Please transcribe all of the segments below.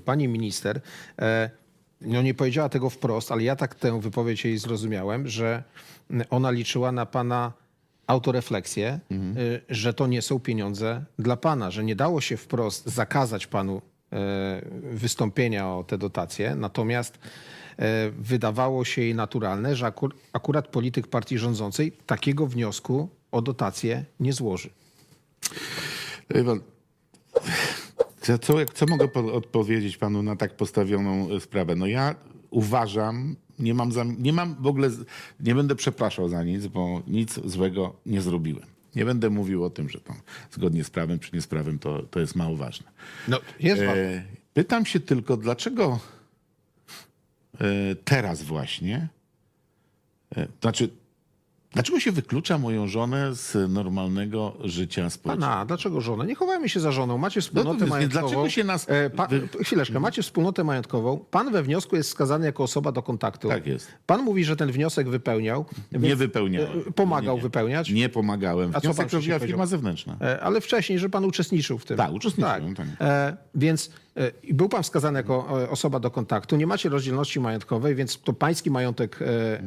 Pani minister e, no nie powiedziała tego wprost, ale ja tak tę wypowiedź jej zrozumiałem, że ona liczyła na pana autorefleksję, y, że to nie są pieniądze dla pana, że nie dało się wprost zakazać panu e, wystąpienia o te dotacje, natomiast e, wydawało się jej naturalne, że akur, akurat polityk partii rządzącej takiego wniosku o dotację nie złoży. Wie pan, Co, co, mogę po, odpowiedzieć panu na tak postawioną e, sprawę? No ja uważam, nie mam, zam, nie mam w ogóle, nie będę przepraszał za nic, bo nic złego nie zrobiłem. Nie będę mówił o tym, że tam zgodnie z prawem czy nie z prawem, to, to jest mało ważne. No, jest ważne. E, pytam się tylko, dlaczego e, teraz właśnie, znaczy, dlaczego się wyklucza moją żonę z normalnego życia społecznego? Pana, dlaczego żona? Nie chowajmy się za żoną. Macie wspólnotę No majątkową. dlaczego się nas- E, pa, Chwileczkę, macie wspólnotę majątkową. Pan we wniosku jest wskazany jako osoba do kontaktu. Tak jest. Pan mówi, że ten wniosek wypełniał. Nie więc, wypełniałem. e, Pomagał Nie, nie. wypełniać. Nie pomagałem. A co pan Wniosek robiła firma zewnętrzna. E, Ale wcześniej, że pan uczestniczył w tym. Tak, uczestniczyłem, tak. E, więc e, był pan wskazany jako e, osoba do kontaktu. Nie macie rozdzielności majątkowej, więc to pański majątek e,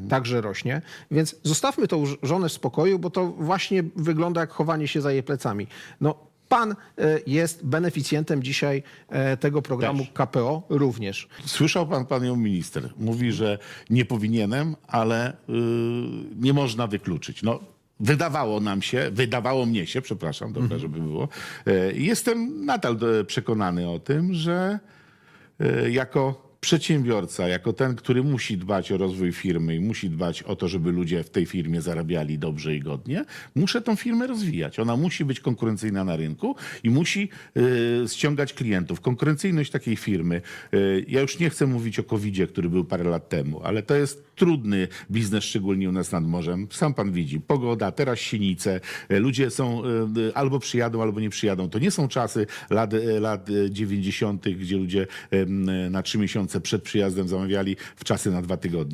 także rośnie. Więc zostawmy tą żonę w spokoju, bo to właśnie wygląda jak chowanie się za jej plecami. No, pan e, jest beneficjentem dzisiaj e, tego programu. KPO również. Słyszał pan panią minister. Mówi, że nie powinienem, ale yy, nie można wykluczyć. No, wydawało nam się, wydawało mnie się, przepraszam, dobra, żeby było. E, Jestem nadal e, przekonany o tym, że e, jako przedsiębiorca, jako ten, który musi dbać o rozwój firmy i musi dbać o to, żeby ludzie w tej firmie zarabiali dobrze i godnie, muszę tą firmę rozwijać. Ona musi być konkurencyjna na rynku i musi e, ściągać klientów. Konkurencyjność takiej firmy, e, ja już nie chcę mówić o covid który był parę lat temu, ale to jest trudny biznes, szczególnie u nas nad morzem. Sam pan widzi, pogoda, teraz sinice, e, ludzie są e, albo przyjadą, albo nie przyjadą. To nie są czasy lat, e, lat e, 90., gdzie ludzie na trzy miesiące przed przyjazdem zamawiali w czasy na dwa tygodnie.